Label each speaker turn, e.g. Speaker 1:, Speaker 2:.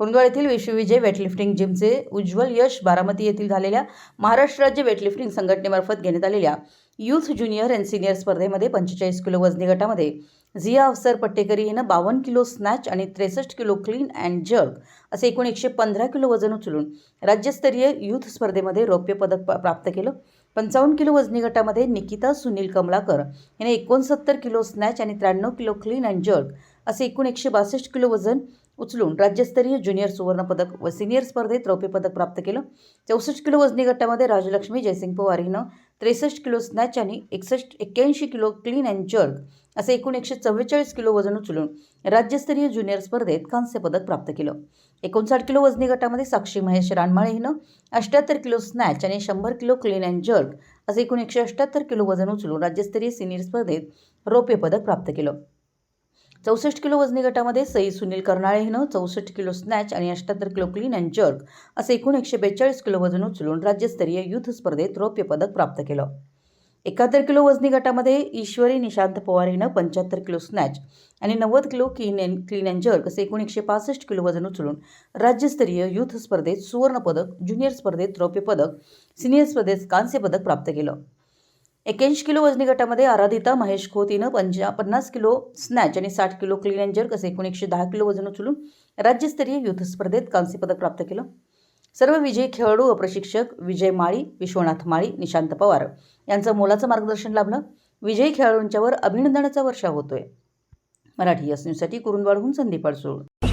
Speaker 1: कुरुंदवाड येथील विश्वविजय वेटलिफ्टिंग जिमचे उज्ज्वल यश बारामती येथील झालेल्या महाराष्ट्र राज्य वेटलिफ्टिंग संघटनेमार्फत घेण्यात आलेल्या युथ ज्युनियर अँड सिनियर स्पर्धेमध्ये पंचेचाळीस किलो वजनी गटामध्ये झिया अफसर पट्टेकरी हिनं बावन्न किलो स्नॅच आणि त्रेसष्ट किलो क्लीन अँड जर्क असे एकूण एकशे पंधरा किलो वजन उचलून राज्यस्तरीय युथ स्पर्धेमध्ये रौप्य पदक प्राप्त केलं. पंचावन्न किलो वजनी गटामध्ये निकिता सुनील कमलाकर याने एकोणसत्तर किलो स्नॅच आणि त्र्याण्णव किलो क्लीन अँड जर्क असे एकूण एकशे बासष्ट किलो वजन उचलून राज्यस्तरीय ज्युनियर सुवर्णपदक व सिनियर स्पर्धेत रौप्य पदक प्राप्त केलं. चौसष्ट किलो वजनी गटामध्ये राजलक्ष्मी जयसिंग पवार हिनं त्रेसष्ट किलो स्नॅच आणि एकसष्ट एक्क्याऐंशी किलो क्लीन अँड जर्क असे एकूण एकशे चव्वेचाळीस किलो वजन उचलून राज्यस्तरीय ज्युनियर स्पर्धेत कांस्य पदक प्राप्त केलं. एकोणसाठ किलो वजनी गटामध्ये साक्षी महेश रानमाळे हिनं अष्ट्याहत्तर किलो स्नॅच आणि शंभर किलो क्लीन अँड जर्क असे एकूण एकशे अष्ट्याहत्तर किलो वजन उचलून राज्यस्तरीय सिनियर स्पर्धेत रौप्य पदक प्राप्त केलं. चौसष्ट किलो वजनी गटामध्ये सई सुनील कर्नाळे हिनं चौसष्ट किलो स्नॅच आणि अठ्ठ्याहत्तर किलो क्लीन अँड जर्क असे एकूण एकशे बेचाळीस किलो वजन उचलून राज्यस्तरीय युथ स्पर्धेत रौप्य पदक प्राप्त केलं. एकाहत्तर किलो वजनी गटामध्ये ईश्वरी निशांत पवार हिनं पंच्याहत्तर किलो स्नॅच आणि नव्वद kilo clean and clean and jerk असे एकूण एकशे पासष्ट किलो वजन उचलून राज्यस्तरीय युथ स्पर्धेत सुवर्णपदक ज्युनियर स्पर्धेत रौप्य पदक सिनियर स्पर्धेत कांस्य पदक प्राप्त केलं. एक्क्याऐंशी किलो वजनी गटामध्ये आराधिता महेश खोत हिनं पन्नास किलो स्नॅच आणि साठ किलो क्लीन अँड जर्क असे एकूण एकशे दहा किलो वजन उचलून राज्यस्तरीय युद्ध स्पर्धेत कांस्य पदक प्राप्त केलं. सर्व विजयी खेळाडू व प्रशिक्षक विजय माळी विश्वनाथ माळी निशांत पवार यांचं मोलाचं मार्गदर्शन लाभलं. विजयी खेळाडूंच्यावर अभिनंदनाचा वर्षा होतोय. मराठी यस न्यूजसाठी कुरुंदवाडहून संदीप अडसूळ.